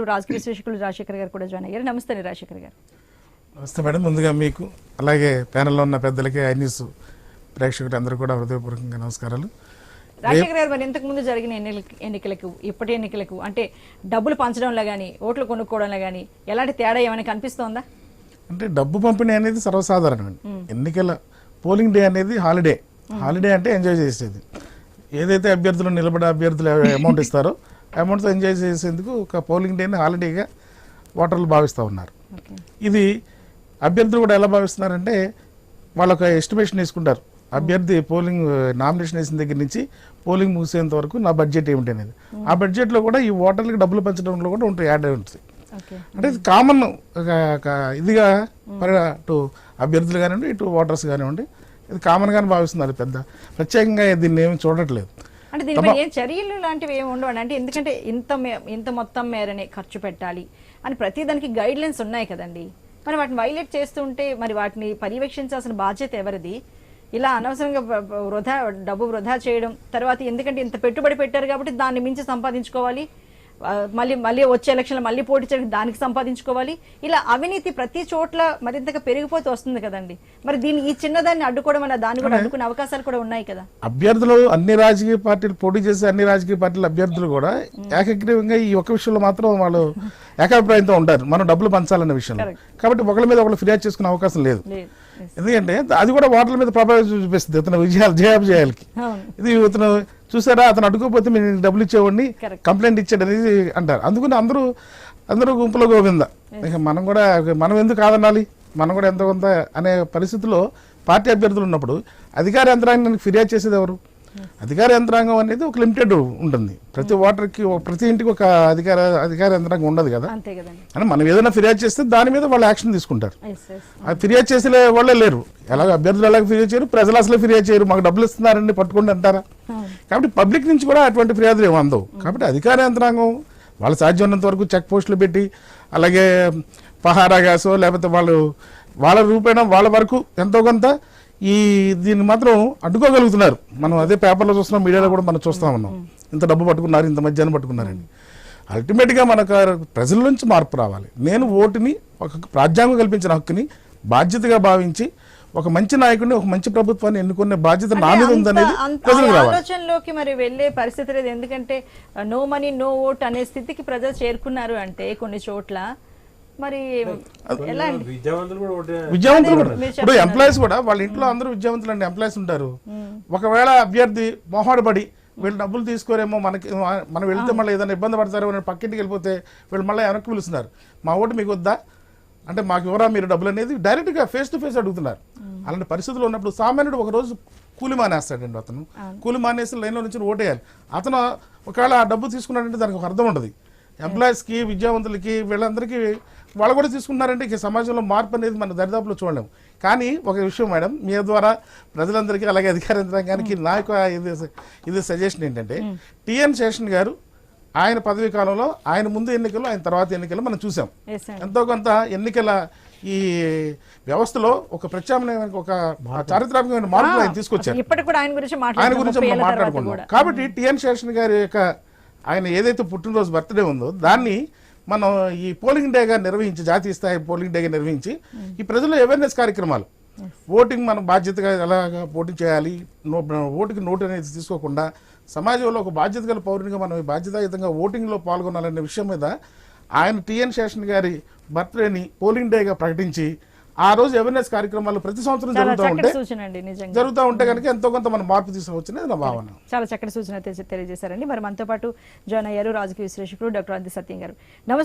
రాజకీయ విశ్లేషకులు రాజశేఖర్ గారు కూడా జాయిన్ అయ్యారు. నమస్తే రాజశేఖర్ గారు. నమస్తే మేడం. ముందుగా మీకు అలాగే ప్యానెల్లో ఉన్న పెద్దలకి ఐ న్యూస్ ప్రేక్షకులు అందరూ కూడా హృదయపూర్వకంగా నమస్కారాలు. రాజశేఖర్ గారు మరి ఇంతకు ముందు జరిగిన ఎన్నికలకి ఎన్నికలకు ఇప్పటి ఎన్నికలకు అంటే డబ్బులు పంచడంలో కానీ ఓట్లు కొనుక్కోవడంలో కానీ ఎలాంటి తేడా ఏమైనా కనిపిస్తోందా? అంటే డబ్బు పంపిణీ అనేది సర్వసాధారణం ఎన్నికల పోలింగ్ డే అనేది హాలిడే. హాలిడే అంటే ఎంజాయ్ చేసేది. ఏదైతే అభ్యర్థులు నిలబడే అభ్యర్థులు అమౌంట్ ఇస్తారో అమౌంట్తో ఎంజాయ్ చేసేందుకు ఒక పోలింగ్ డేని హాలిడేగా ఓటర్లు భావిస్తూ ఉన్నారు. ఇది అభ్యర్థులు కూడా ఎలా భావిస్తున్నారంటే వాళ్ళు ఒక ఎస్టిమేషన్ వేసుకుంటారు. అభ్యర్థి పోలింగ్ నామినేషన్ వేసిన దగ్గర నుంచి పోలింగ్ ముగిసేంత వరకు నా బడ్జెట్ ఏమిటి అనేది. ఆ బడ్జెట్లో కూడా ఈ ఓటర్లకు డబ్బులు పంచడంలో కూడా ఉంటుంది యాడ్ అయి ఉంటుంది అంటే ఇది కామన్ ఇదిగా మరి అటు అభ్యర్థులు కానివ్వండి ఇటు ఓటర్స్ కానివ్వండి ఇది కామన్గానే భావిస్తున్నారు పెద్ద. ప్రత్యేకంగా దీన్ని ఏమి చూడట్లేదు. అంటే దీనిపై ఏం చర్యలు లాంటివి ఏమి ఉండవండి. అంటే ఎందుకంటే ఇంత మే- ఇంత మొత్తం మేరనే ఖర్చు పెట్టాలి అని ప్రతి దానికి గైడ్ లైన్స్ ఉన్నాయి కదండి. మరి వాటిని వైలేట్ చేస్తుంటే మరి వాటిని పర్యవేక్షించాల్సిన బాధ్యత ఎవరిది? ఇలా అనవసరంగా వృధా డబ్బు వృధా చేయడం తర్వాత ఎందుకంటే ఇంత పెట్టుబడి పెట్టారు కాబట్టి దాన్ని మించి సంపాదించుకోవాలి? మళ్ళీ మళ్ళీ వచ్చే ఎలక్షన్లో మళ్ళీ పోటీ చేయడానికి దానికి సంపాదించుకోవాలి. ఇలా అవినీతి ప్రతి చోట్ల మరింతగా పెరిగిపోతూ వస్తుంది కదండి. మరి దీన్ని ఈ చిన్నదాన్ని అడ్డుకోవడం వల్ల దాన్ని కూడా అడ్డుకునే అవకాశాలు కూడా ఉన్నాయి కదా. అభ్యర్థులు అన్ని రాజకీయ పార్టీలు పోటీ చేసే అన్ని రాజకీయ పార్టీల అభ్యర్థులు కూడా ఏకగ్రీవంగా ఈ ఒక్క విషయంలో మాత్రం వాళ్ళు ఏకాభిప్రాయంతో ఉంటారు. మనం డబ్బులు పంచాలన్న విషయంలో. కాబట్టి ఒకరి మీద ఒకరు ఫిర్యాదు చేసుకునే అవకాశం లేదు. ఎందుకంటే అది కూడా ఓటర్ల మీద ప్రభావం చూపిస్తుంది ఇతను విజయాలు జయాభిజయాలకి ఇది ఇతను చూసారా అతను అడుగుపోతే మీరు డబ్బులు ఇచ్చేవాడిని. కంప్లైంట్ ఇచ్చాడు అనేది అంటారు. అందుకని అందరూ అందరూ గుంపులో గోవింద. ఇక మనం కూడా మనం ఎందుకు కాదనాలి? మనం కూడా ఎంత కొంత అనే పరిస్థితిలో పార్టీ అభ్యర్థులు ఉన్నప్పుడు అధికార యంత్రాంగానికి ఫిర్యాదు చేసేది ఎవరు? అధికార యంత్రాంగం అనేది ఒక లిమిటెడ్ ఉంటుంది. ప్రతి ఓటర్కి ప్రతి ఇంటికి ఒక అధికార అధికార యంత్రాంగం ఉండదు కదా? అని మనం ఏదైనా ఫిర్యాదు చేస్తే దాని మీద వాళ్ళు యాక్షన్ తీసుకుంటారు. ఆ ఫిర్యాదు చేసే వాళ్ళే లేరు. ఎలాగ అభ్యర్థులు ఎలాగ ఫిర్యాదు చేయరు? ప్రజలు అసలు ఫిర్యాదు చేయరు. మాకు డబ్బులు ఇస్తున్నారండి పట్టుకోండి అంటారా? కాబట్టి పబ్లిక్ నుంచి కూడా అటువంటి ఫిర్యాదులు ఏమి అందవు. కాబట్టి అధికార యంత్రాంగం వాళ్ళ సాధ్యం ఉన్నంత వరకు చెక్ పోస్టులు పెట్టి అలాగే పహారా గ్యాసో లేకపోతే వాళ్ళు వాళ్ళ రూపేణ వాళ్ళ వరకు ఎంతో కొంత ఈ దీన్ని మాత్రం అడ్డుకోగలుగుతున్నారు. మనం అదే పేపర్లో చూస్తున్నాం మీడియాలో కూడా మనం చూస్తా ఉన్నాం. ఇంత డబ్బు పట్టుకున్నారు ఇంత మధ్యాహ్నం పట్టుకున్నారని. అల్టిమేట్గా మనకు ప్రజల నుంచి మార్పు రావాలి. నేను ఓటుని ఒక రాజ్యాంగం కల్పించిన హక్కుని బాధ్యతగా భావించి ఒక మంచి నాయకుడిని ఒక మంచి ప్రభుత్వాన్ని ఎన్నుకునే బాధ్యత నా మీద ఉందనేది ఆలోచనలోకి మరి వెళ్ళే పరిస్థితి లేదు. ఎందుకంటే నో మనీ నో ఓట్ అనే స్థితికి ప్రజలు చేరుకున్నారు అంటే కొన్ని చోట్ల. మరి విద్యావంతులు కూడా ఇప్పుడు ఎంప్లాయీస్ కూడా వాళ్ళ ఇంట్లో అందరూ విద్యావంతులు అండి ఎంప్లాయీస్ ఉంటారు ఒకవేళ అభ్యర్థి మొహాడబడి వీళ్ళు డబ్బులు తీసుకోరేమో మనకి మనం వెళ్తే మళ్ళీ ఏదైనా ఇబ్బంది పడతారో అని పక్కింటికి వెళ్ళిపోతే వీళ్ళు మళ్ళీ వెనక్కి పిలుస్తున్నారు. మా ఓటు మీకు వద్దా? అంటే మాకు ఎవరా మీరు డబ్బులు అనేది డైరెక్ట్గా ఫేస్ టు ఫేస్ అడుగుతున్నారు. అలాంటి పరిస్థితులు ఉన్నప్పుడు సామాన్యుడు ఒక రోజు కూలి మానేస్తాడండి అతను. కూలి మానేసి లైన్లో నుంచి ఓటేయాలి. అతను ఒకవేళ ఆ డబ్బు తీసుకున్నాడంటే దానికి ఒక అర్థం ఉంటుంది ఎంప్లాయీస్కి విద్యావంతులకి వీళ్ళందరికీ వాళ్ళు కూడా తీసుకున్నారంటే ఇక సమాజంలో మార్పు అనేది మన దరిదాపులో చూడలేము కానీ ఒక విషయం మేడం మీ ద్వారా ప్రజలందరికీ అలాగే అధికార యంత్రాంగానికి నా యొక్క ఇది ఇది సజెషన్ ఏంటంటే టిఎన్ శేషన్ గారు ఆయన పదవీ కాలంలో ఆయన ముందు ఎన్నికలు ఆయన తర్వాత ఎన్నికలు మనం చూసాం. ఎంతో కొంత ఎన్నికల ఈ వ్యవస్థలో ఒక ప్రత్యామ్నాయానికి ఒక చారిత్రాత్మకమైన మార్పులు ఆయన తీసుకొచ్చారు. ఆయన గురించి కూడా. కాబట్టి టిఎన్ శేషన్ గారి యొక్క ఆయన ఏదైతే పుట్టినరోజు బర్త్డే ఉందో దాన్ని మనం ఈ పోలింగ్ డేగా నిర్వహించి జాతీయ స్థాయి పోలింగ్ డేగా నిర్వహించి ఈ ప్రజలు అవేర్నెస్ కార్యక్రమాలు. ఓటింగ్ మనం బాధ్యతగా ఎలాగా పోటీ చేయాలి? ఓటుకి నోటు అనేది తీసుకోకుండా సమాజంలో ఒక బాధ్యత గల పౌరునిగా మనం ఈ బాధ్యతాయుతంగా ఓటింగ్లో పాల్గొనాలనే విషయం మీద ఆయన టిఎన్ శేషన్ గారి బర్త్డేని పోలింగ్ డేగా ప్రకటించి ఆ రోజు అవేర్నెస్ కార్యక్రమాలు ప్రతి సంవత్సరం జరుగుతూ ఉంటే జరుగుతూ ఉంటే కనుక ఎంతో కొంత మనం మార్పు తీసుకొచ్చినది నా భావన. చాలా చక్కటి సూచన తెలియజేశారండి. మరి మనతో పాటు జాయిన్ అయ్యారు రాజకీయ విశ్లేషకులు డాక్టర్ అంది సత్యం గారు. నమస్తే.